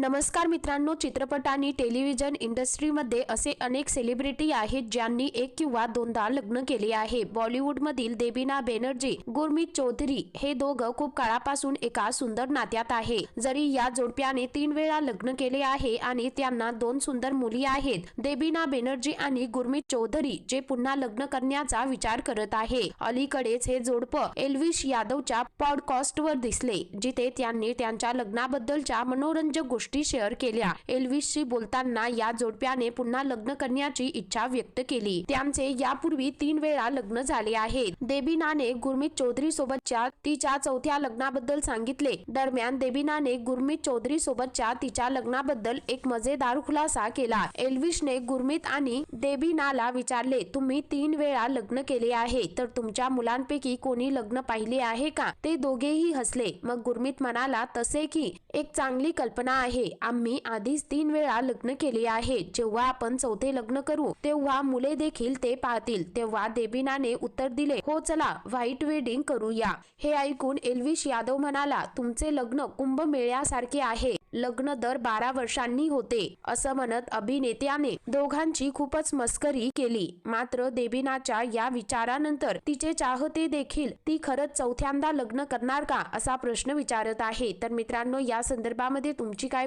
नमस्कार मित्रांनो चित्रपट आणि टेलिव्हिजन इंडस्ट्रीमध्ये असे अनेक सेलिब्रिटी आहेत ज्यांनी एक किंवा दोनदा लग्न केले आहे. बॉलिवूडमधील देबिना बॅनर्जी गुरमीत चौधरी हे दोघं खूप काळापासून एका सुंदर नात्यात आहे. जरी या जोडप्याने तीन वेळा लग्न केले आहे आणि त्यांना दोन सुंदर मुली आहेत देबिना बॅनर्जी आणि गुरमीत चौधरी जे पुन्हा लग्न करण्याचा विचार करत आहे. अलीकडेच हे जोडपं एल्विश यादवच्या पॉडकास्टवर दिसले जिथे त्यांनी त्यांच्या लग्नाबद्दलच्या मनोरंजक गोष्टी शेअर केल्या. एल्विसशी बोलताना या जोडप्याने पुन्हा लग्न करण्याची इच्छा व्यक्त केली. त्यांचे यापूर्वी तीन वेळा लग्न झाले आहे देबिनाने गुरमीत चौधरी सोबतच्या तिच्या चौथ्या लग्नाबद्दल सांगितले. दरम्यान देबिनाने गुरमीत चौधरी सोबतच्या तिच्या लग्नाबद्दल एक मजेदार खुलासा केला. एल्विशने गुरमीत आणि देबिनाला विचारले तुम्ही तीन वेळा लग्न केले आहे तर तुमच्या मुलांपैकी कोणी लग्न पाहिले आहे का? ते दोघेही हसले. मग गुरमीत म्हणाला तसे की एक चांगली कल्पना आहे. आहे. आम्ही आधीच तीन वेळा लग्न केले आहे. जेव्हा आपण चौथे लग्न करू तेव्हा मुले देखील ते पाहतील. तेव्हा देबिनाने उत्तर दिले हो चला व्हाईट वेडिंग करूया. हे ऐकून एल्विश यादव म्हणाला तुमचे लग्न कुंभमेळ्यासारखे आहे. लग्न दर बारा वर्षांनी होते असं म्हणत अभिनेत्याने दोघांची खूपच मस्करी केली. मात्र देबिनाच्या या विचारानंतर तिचे चाहते देखील ती खरंच चौथ्यांदा लग्न करणार का? असा प्रश्न विचारत आहे. तर मित्रांनो या संदर्भामध्ये तुमची काय